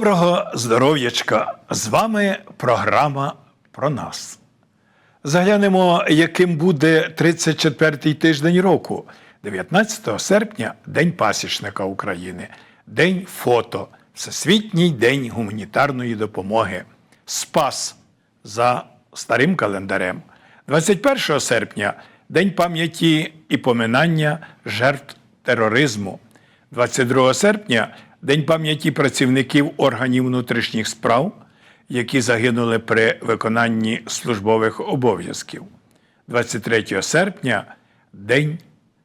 Доброго здоров'ячка! З вами програма про нас. Заглянемо, яким буде 34-й тиждень року, 19 серпня День пасічника України, День фото, Всесвітній день гуманітарної допомоги, Спас за старим календарем, 21 серпня День пам'яті і поминання жертв тероризму. 22 серпня День пам'яті працівників органів внутрішніх справ, які загинули при виконанні службових обов'язків. 23 серпня День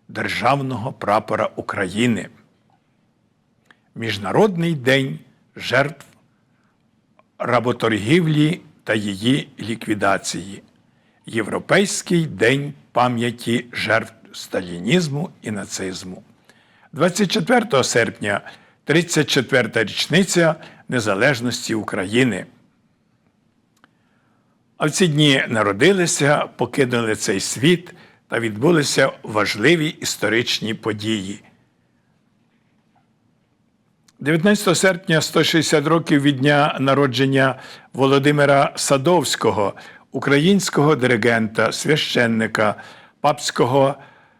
Державного прапора України. Міжнародний день жертв работоргівлі та її ліквідації. Європейський день пам'яті жертв сталінізму і нацизму. 24 серпня 34-та річниця Незалежності України. А в ці дні народилися, покинули цей світ та відбулися важливі історичні події. 19 серпня 160 років від дня народження Володимира Садовського, українського диригента, священника, папського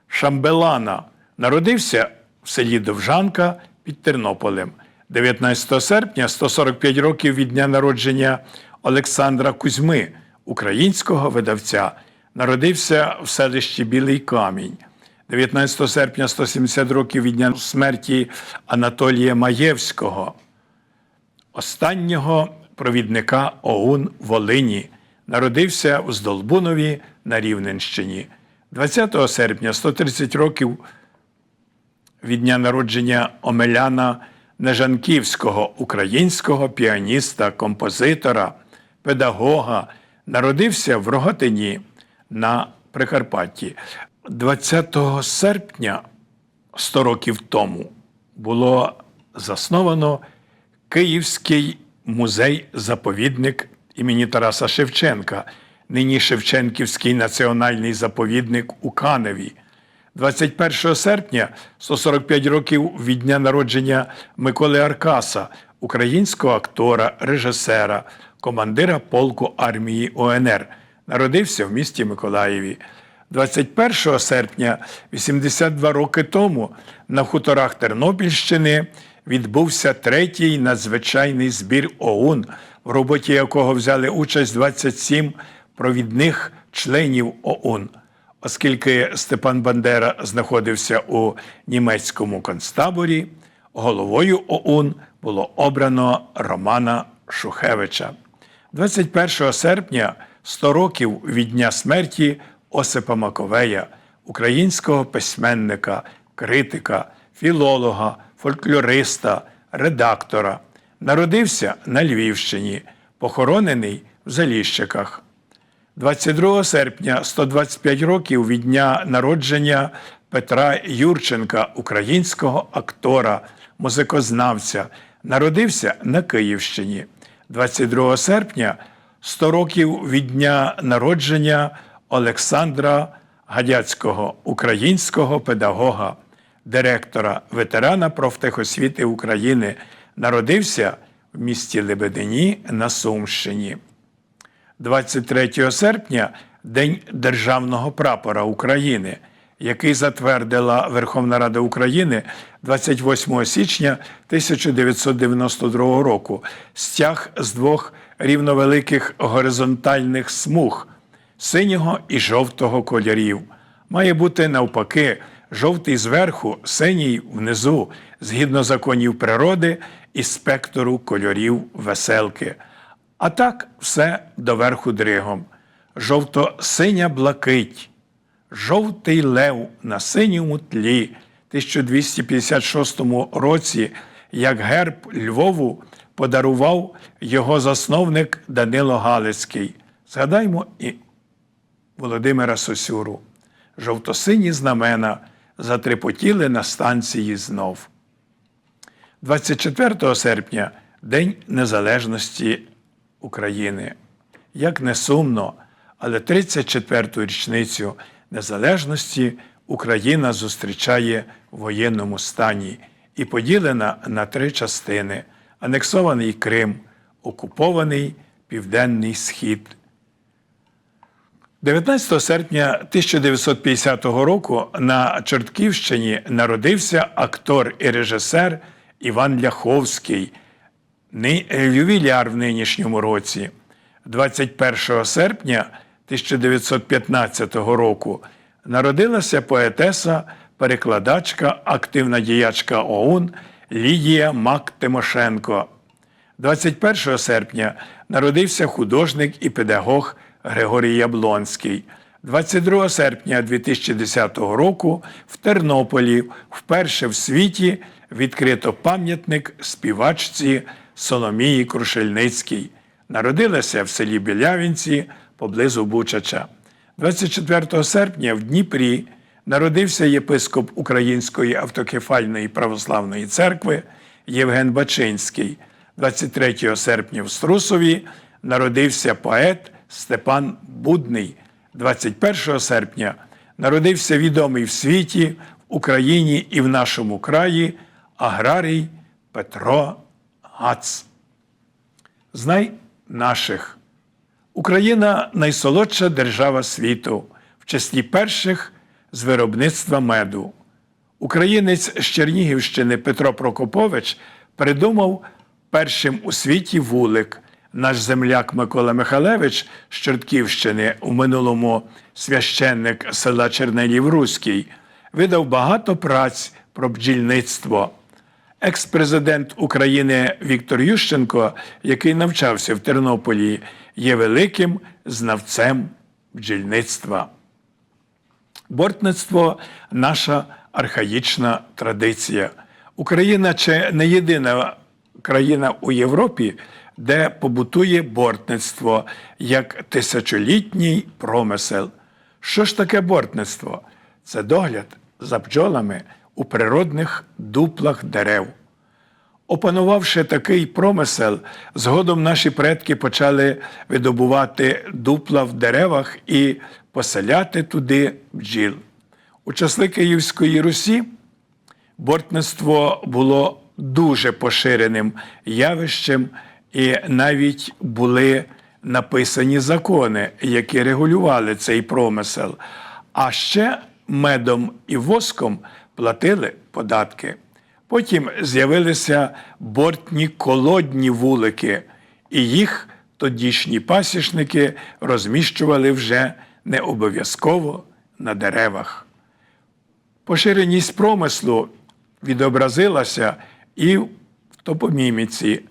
шамбелана, народився в селі Довжанка під Тернополем. 19 серпня 145 років від дня народження Олександра Кузьми, українського видавця, народився в селищі Білий Камінь. 19 серпня 170 років від дня смерті Анатолія Маєвського, останнього провідника ОУН Волині, народився в Здолбунові на Рівненщині. 20 серпня 130 років від дня народження Омеляна Нежанківського, українського піаніста, композитора, педагога, народився в Рогатині на Прикарпатті. 20 серпня 100 років тому було засновано Київський музей-заповідник імені Тараса Шевченка, нині Шевченківський національний заповідник у Каневі. 21 серпня 145 років від дня народження Миколи Аркаса, українського актора, режисера, командира полку армії ОНР. Народився в місті Миколаєві. 21 серпня, 82 роки тому, на хуторах Тернопільщини відбувся третій надзвичайний збір ОУН, в роботі якого взяли участь 27 провідних членів ОУН. Оскільки Степан Бандера знаходився у німецькому концтаборі, головою ОУН було обрано Романа Шухевича. 21 серпня 100 років від дня смерті Осипа Маковея, українського письменника, критика, філолога, фольклориста, редактора. Народився на Львівщині, похоронений в Заліщиках. 22 серпня 125 років від дня народження Петра Юрченка, українського актора, музикознавця, народився на Київщині. 22 серпня 100 років від дня народження Олександра Гадяцького, українського педагога, директора, ветерана профтехосвіти України, народився в місті Лебедині на Сумщині. 23 серпня День Державного прапора України, який затвердила Верховна Рада України 28 січня 1992 року, стяг з двох рівновеликих горизонтальних смуг синього і жовтого кольорів. Має бути навпаки жовтий зверху, синій внизу, згідно законів природи і спектру кольорів веселки. А так все доверху дригом. Жовто-синя блакить, жовтий лев на синьому тлі. 1256 році, як герб Львову подарував його засновник Данило Галицький. Згадаймо і Володимира Сосюру. Жовто-сині знамена затрепотіли на станції знов. 24 серпня День Незалежності України. Як не сумно, але 34-ту річницю незалежності Україна зустрічає в воєнному стані і поділена на три частини анексований Крим, окупований Південний Схід. 19 серпня 1950 року на Чортківщині народився актор і режисер Іван Ляховський, ювіляр в нинішньому році. 21 серпня 1915 року народилася поетеса, перекладачка, активна діячка ОУН Лідія Мак Тимошенко. 21 серпня народився художник і педагог Григорій Яблонський. 22 серпня 2010 року в Тернополі вперше в світі відкрито пам'ятник співачці Соломії Крушельницькій. Народилася в селі Білявінці поблизу Бучача. 24 серпня в Дніпрі народився єпископ Української автокефальної православної церкви Євген Бачинський. 23 серпня в Струсові народився поет Степан Будний. 21 серпня народився відомий в світі, в Україні і в нашому краї аграрій ПетроГац. Знай наших. Україна найсолодша держава світу, в числі перших з виробництва меду. Українець з Чернігівщини Петро Прокопович придумав першим у світі вулик. Наш земляк Микола Михалевич з Чортківщини, у минулому священник села Чернелів Руський, видав багато праць про бджільництво. Екс-президент України Віктор Ющенко, який навчався в Тернополі, є великим знавцем бджільництва. Бортництво наша архаїчна традиція. Україна чи не єдина країна у Європі, де побутує бортництво як тисячолітній промисел. Що ж таке бортництво? Це догляд за бджолами у природних дуплах дерев. Опанувавши такий промисел, згодом наші предки почали видобувати дупла в деревах і поселяти туди бджіл. У часи Київської Русі бортництво було дуже поширеним явищем, і навіть були написані закони, які регулювали цей промисел. А ще медом і воском платили податки. Потім з'явилися бортні колодні вулики, і їх тодішні пасічники розміщували вже не обов'язково на деревах. Поширеність промислу відобразилася і в топоміміці.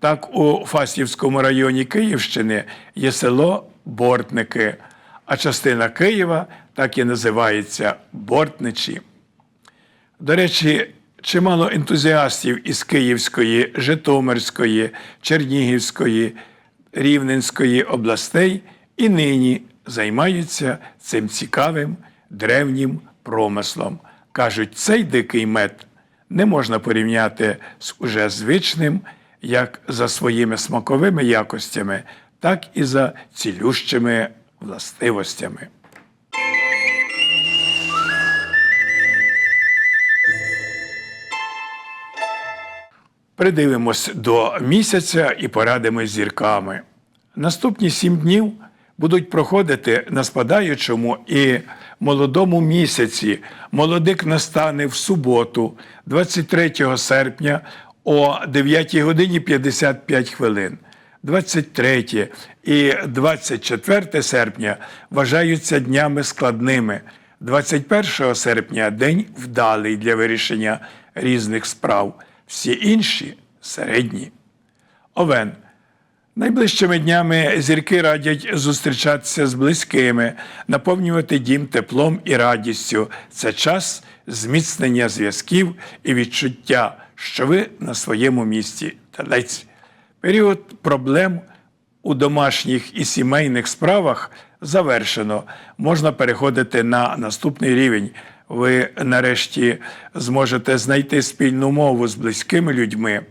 Так, у Фастівському районі Київщини є село Бортники, а частина Києва так і називається Бортничі. До речі, чимало ентузіастів із Київської, Житомирської, Чернігівської, Рівненської областей і нині займаються цим цікавим древнім промислом. Кажуть, цей дикий мед не можна порівняти з уже звичним як за своїми смаковими якостями, так і за цілющими властивостями. Придивимось до місяця і порадимось зірками. Наступні сім днів будуть проходити на спадаючому і молодому місяці. Молодик настане в суботу, 23 серпня о 9 годині 55 хвилин. 23 і 24 серпня вважаються днями складними. 21 серпня день вдалий для вирішення різних справ, всі інші середні. Овен. Найближчими днями зірки радять зустрічатися з близькими, наповнювати дім теплом і радістю. Це час зміцнення зв'язків і відчуття, що ви на своєму місці. Телець. Період проблем у домашніх і сімейних справах завершено. Можна переходити на наступний рівень. Ви нарешті зможете знайти спільну мову з близькими людьми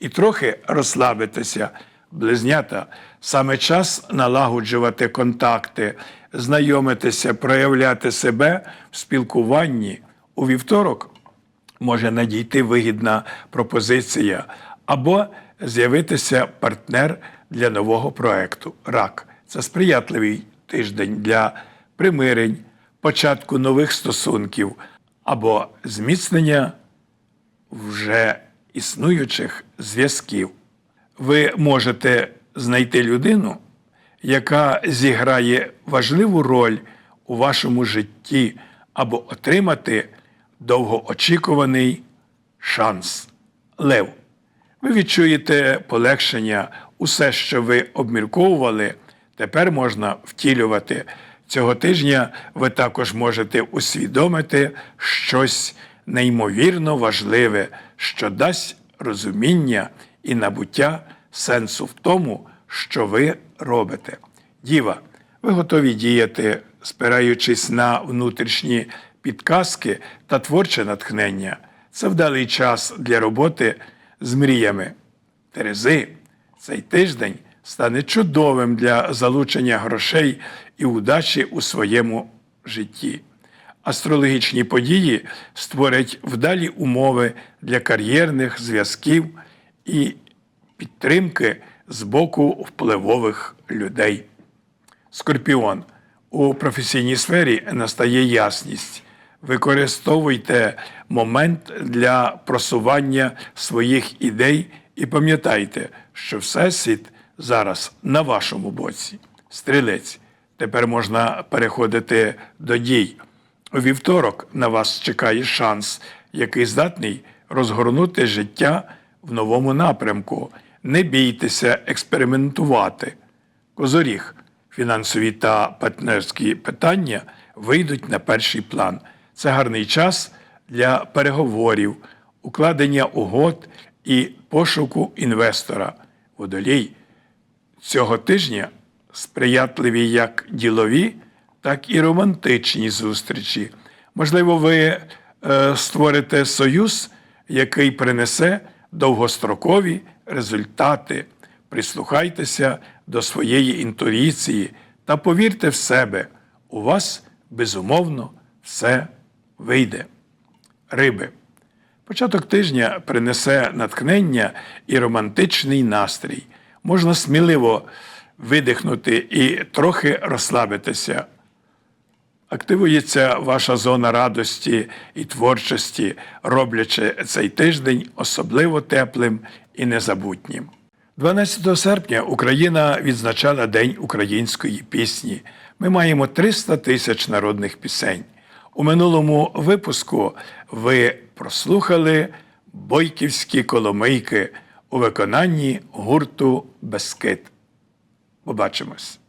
і трохи розслабитися. Близнята саме час налагоджувати контакти, знайомитися, проявляти себе в спілкуванні. У вівторок може надійти вигідна пропозиція або з'явитися партнер для нового проекту Рак. Це сприятливий тиждень для примирень, початку нових стосунків або зміцнення вже існуючих зв'язків. Ви можете знайти людину, яка зіграє важливу роль у вашому житті або отримати довгоочікуваний шанс. Лев. Ви відчуєте полегшення, усе, що ви обмірковували, тепер можна втілювати. Цього тижня ви також можете усвідомити щось неймовірно важливе, що дасть розуміння і набуття сенсу в тому, що ви робите. Діва, ви готові діяти, спираючись на внутрішні підказки та творче натхнення. Це вдалий час для роботи з мріями. Терези, цей тиждень стане чудовим для залучення грошей і удачі у своєму житті. Астрологічні події створять вдалі умови для кар'єрних зв'язків і підтримки з боку впливових людей. Скорпіон. У професійній сфері настає ясність. Використовуйте момент для просування своїх ідей і пам'ятайте, що Всесвіт зараз на вашому боці. Стрілець. Тепер можна переходити до дій. У вівторок на вас чекає шанс, який здатний розгорнути життя в новому напрямку. Не бійтеся експериментувати. Козоріг. Фінансові та партнерські питання вийдуть на перший план. Це гарний час для переговорів, укладення угод і пошуку інвестора. Водолій цього тижня сприятливі як ділові, так і романтичні зустрічі. Можливо, ви е, створите союз, який принесе довгострокові результати. Прислухайтеся до своєї інтуїції та повірте в себе, у вас безумовно все вийде. Риби. Початок тижня принесе натхнення і романтичний настрій. Можна сміливо видихнути і трохи розслабитися. Активується ваша зона радості і творчості, роблячи цей тиждень особливо теплим і незабутнім. 12 серпня Україна відзначала День української пісні. Ми маємо 300 тисяч народних пісень. У минулому випуску ви прослухали бойківські коломийки у виконанні гурту Бескид. Побачимось!